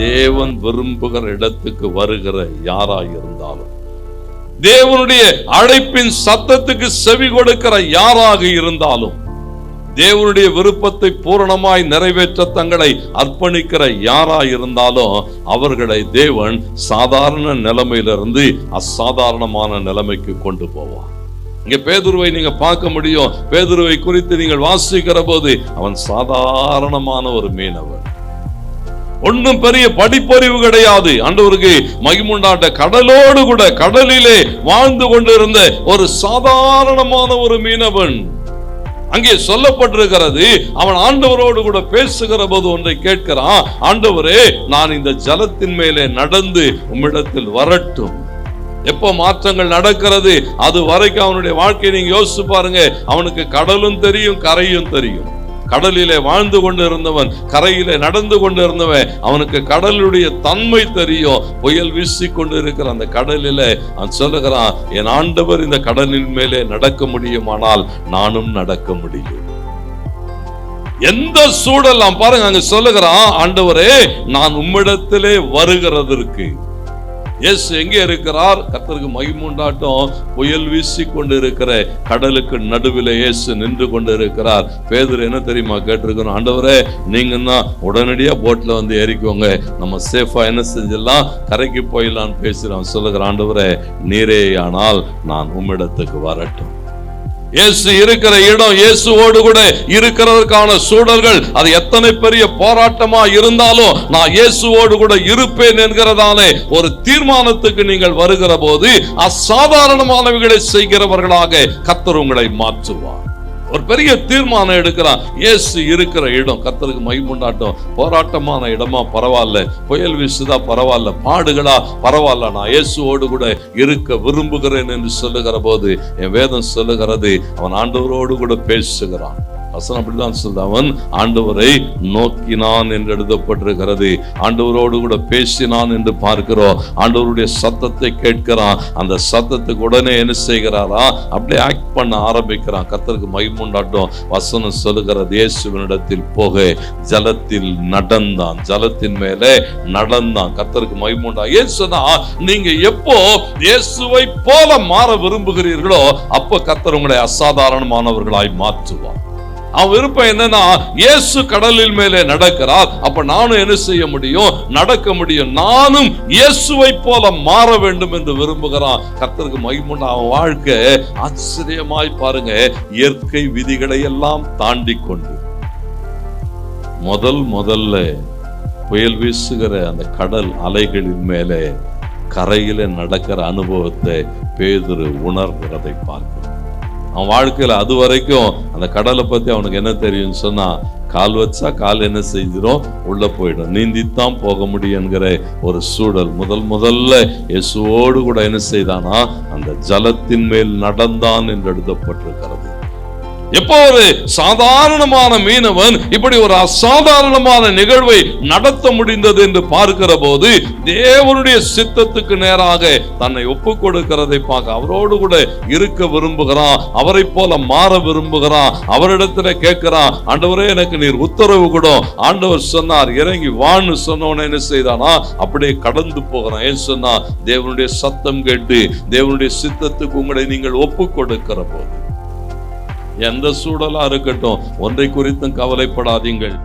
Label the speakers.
Speaker 1: தேவன் விரும்புகிற இடத்துக்கு வருகிற யாராய் இருந்தாலும் தேவனுடைய அழைப்பின் சத்தத்துக்கு செவி கொடுக்கிற யாராக இருந்தாலும் தேவனுடைய விருப்பத்தை பூரணமாய் நிறைவேற்ற தங்களை அர்ப்பணிக்கிற யாராய் இருந்தாலும் அவர்களை தேவன் சாதாரண நிலைமையிலிருந்து அசாதாரணமான நிலைமைக்கு கொண்டு போவார். இங்க பேதுருவை நீங்க பார்க்க முடியும். பேதுருவை குறித்து நீங்கள் வாசிக்கிற போது அவன் சாதாரணமான ஒரு மீனவன். ஒன்றும் பெரிய படிப்பறிவு கிடையாது. ஆண்டவருக்கு மகிமுண்டாட்ட கடலோடு கூட கடலிலே வாழ்ந்து கொண்டிருந்த ஒரு சாதாரணமான ஒரு மீனவன். அங்கே சொல்லப்பட்டிருக்கிறது அவன் ஆண்டவரோடு கூட பேசுகிற போது ஒன்றை கேட்கிறான் ஆண்டவரே நான் இந்த ஜலத்தின் மேலே நடந்து உம்மிடத்தில் வரட்டும். எப்போ மாற்றங்கள் நடக்கிறது அது வரைக்கும் அவனுடைய வாழ்க்கையை நீங்க யோசிச்சு பாருங்க. அவனுக்கு கடலும் தெரியும் கரையும் தெரியும். கடலிலே வாழ்ந்து கொண்டு இருந்தவன் கரையிலே நடந்து கொண்டு இருந்தவன் அவனுக்கு கடலுடைய தன்மை தெரியும். புயல் வீசி கொண்டு இருக்கிற அந்த கடலிலே அவன் சொல்லுகிறான் என் ஆண்டவர் இந்த கடலின் மேலே நடக்க முடியுமானால் நானும் நடக்க முடியும். எந்த சூழலாம் பாருங்க அங்க சொல்லுகிறான் ஆண்டவரே நான் உம்மிடத்திலே வருகிறதற்கு இயேசு எங்கே இருக்கிறார்? கர்த்தருக்கு மகிமுண்டாட்டம். புயல் வீசி கொண்டு இருக்கிற கடலுக்கு நடுவில் இயேசு நின்று கொண்டு இருக்கிறார் பேதர் என்ன தெரியுமா கேட்டிருக்கணும் ஆண்டவரே நீங்கன்னா தான் போட்டில் வந்து ஏறிக்கோங்க. நம்ம சேஃபாக என்ன செஞ்சிடலாம்? கரைக்கு போயிடலாம்னு பேசுகிறோம் சொல்லுகிற ஆண்டவரே நீரே ஆனால் நான் உம்மிடத்துக்கு வரட்டும். இயேசு இருக்கிற இடம் இயேசுவோடு கூட இருக்கிறதற்கான சூழல்கள் அது எத்தனை பெரிய போராட்டமா இருந்தாலும் நான் இயேசுவோடு கூட இருப்பேன் என்கிறதான ஒரு தீர்மானத்துக்கு நீங்கள் வருகிற போது அசாதாரணமானவைகளை செய்கிறவர்களாக கத்தர் உங்களை மாற்றுவார். ஒரு பெரிய தீர்மானம் எடுக்கிறான். இயேசு இருக்கிற இடம் கத்தருக்கு மைமுண்டாட்டம் போராட்டமான இடமா பரவாயில்ல. புயல் வீசுதா பரவாயில்ல. பாடுகளா பரவாயில்ல. நான் இயேசுவோடு கூட இருக்க விரும்புகிறேன் என்று சொல்லுகிற போது என் வேதம் சொல்லுகிறது அவன் ஆண்டவரோடு கூட பேசுகிறான். வசனம் அப்படிதான் சொல்லுது. அவன் ஆண்டவரை நோக்கினான் என்று எழுதப்பட்டிருக்கிறது. ஆண்டவரோடு கூட பேசினான் என்று பார்க்கிறோம். ஆண்டவருடைய சத்தத்தை கேட்கிறான். அந்த சத்தத்துக்கு உடனே என்ன செய்கிறாரா? அப்படியே ஆக்ட் பண்ண ஆரம்பிக்கிறான். கத்தருக்கு மகிமுண்டாட்டம் வசனம் சொல்லுகிறது இயேசுவினிடத்தில் போக. ஜலத்தில் நடந்தான். ஜலத்தின் மேலே நடந்தான். கத்தருக்கு மகிமுண்டா இயேசுனா நீங்க எப்போ இயேசுவை போல மாற விரும்புகிறீர்களோ அப்போ கத்தர் உங்களை அசாதாரணமானவர்களாய் மாற்றுவார். அவன் விருப்பம் என்னன்னா இயேசு கடலில் மேலே நடக்கிறார். அப்ப நானும் என்ன செய்ய முடியும்? நடக்க முடியும். நானும் இயேசுவை போல மாற வேண்டும் என்று விரும்புகிறான். கர்த்தருக்கு மகிமுண்ட அவன் வாழ்க்கை. ஆச்சரியமாய் பாருங்க. இயற்கை விதிகளை எல்லாம் தாண்டி கொண்டு. முதல் முதல்ல புயல் வீசுகிற அந்த கடல் அலைகளின் மேலே கரையில நடக்கிற அனுபவத்தை பேதுரு உணர்கிறதை பார்க்க அவன் வாழ்க்கையில் அது வரைக்கும் அந்த கடலை பற்றி அவனுக்கு என்ன தெரியும்னு சொன்னால் கால் வச்சா கால் என்ன செய்திடும் உள்ள போயிடும். நீந்தித்தான் போக முடியும் என்கிற ஒரு சூழல். முதல் முதல்ல இயேசுவோடு கூட என்ன செய்தானா அந்த ஜலத்தின் மேல் நடந்தான் என்று எழுதப்பட்டிருக்கிறது. எப்போ ஒரு சாதாரணமான மீனவன் இப்படி ஒரு அசாதாரணமான நிகழ்வை நடத்த முடிந்தது என்று பார்க்கிற போது தேவனுடைய சித்தத்துக்கு நேராக தன்னை ஒப்பு கொடுக்கிறதை பார்க்க அவரோடு கூட இருக்க விரும்புகிறான் அவரை போல மாற விரும்புகிறான் அவரிடத்துல கேட்கிறான் ஆண்டவரே எனக்கு நீர் உத்தரவு கூட. ஆண்டவர் சொன்னார் இறங்கி வான்னு சொன்னவன என்ன செய்தானா? அப்படியே கடந்து போகிறான். ஏன் சொன்னா தேவனுடைய சத்தம் கேட்டு தேவனுடைய சித்தத்துக்கு உங்களை நீங்கள் ஒப்பு கொடுக்கிற போது. எந்த சூழலா இருக்கட்டும் ஒன்றை குறித்தும் கவலைப்படாதீங்கள்